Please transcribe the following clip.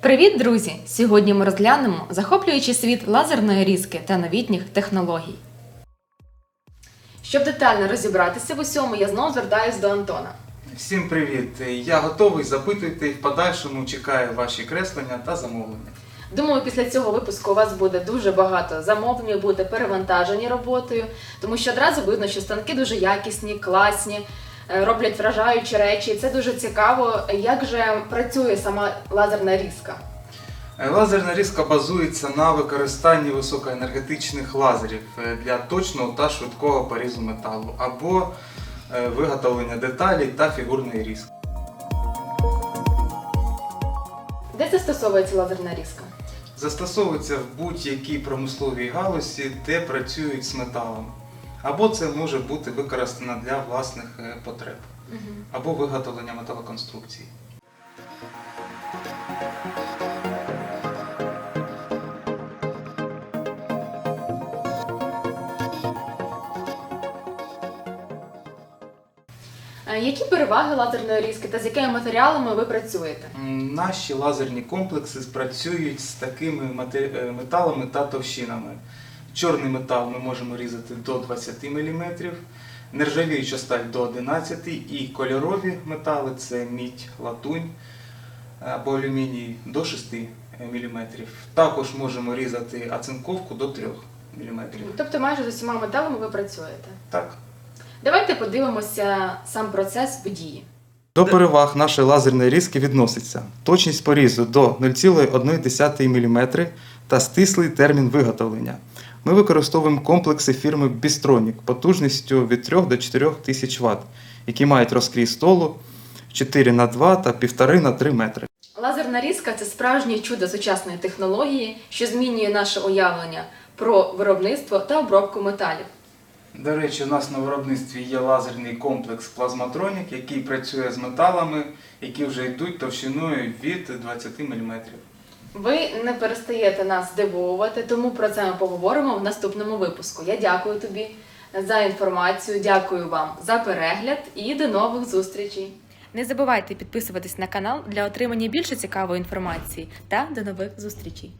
Привіт, друзі! Сьогодні ми розглянемо захоплюючий світ лазерної різки та новітніх технологій. Щоб детально розібратися в усьому, я знову звертаюсь до Антона. Всім привіт! Я готовий запитуйте і в подальшому чекаю ваші креслення та замовлення. Думаю, після цього випуску у вас буде дуже багато замовлень, ви будете перевантажені роботою, тому що одразу видно, що станки дуже якісні, класні, роблять вражаючі речі. Це дуже цікаво, як же працює сама лазерна різка. Е, Лазерна різка базується на використанні високоенергетичних лазерів е, для точного та швидкого порізу металу або е, виготовлення деталей та фігурної різки. Де застосовується лазерна різка? Застосовується в будь-якій промисловій галузі, де працюють з металом. Або це може бути використано для власних е, потреб, або виготовлення металоконструкцій. Е, Які переваги лазерної різки та з якими матеріалами ви працюєте? Наші лазерні комплекси працюють з такими е, металами та товщинами. Чорний метал ми можемо різати до 20 мм, нержавіюча сталь до 11 і кольорові метали це мідь, латунь або алюміній до 6 мм. Також можемо різати оцинковку до 3 мм. Тобто майже з усіма металами ви працюєте. Так. Давайте подивимося сам процес події. До переваг нашої лазерної різки відноситься точність порізу до 0,1 мм та стислий термін виготовлення. Ми використовуємо комплекси фірми Bistronic потужністю від 3 до 4 тисяч Вт, які мають розкрій столу 4 на 2 та 1,5 на 3 метри. Лазерна різка це справжнє чудо сучасної технології, що змінює наше уявлення про виробництво та обробку металів. До речі, у нас на виробництві є лазерний комплекс Plasmatronic, який працює з металами, які вже йдуть товщиною від 20 мм. Ви не перестаєте нас здивовувати, тому про це ми поговоримо в наступному випуску. Я дякую тобі за інформацію, дякую вам за перегляд і до нових зустрічей. Не забувайте підписуватись на канал для отримання більше цікавої інформації та до нових зустрічей.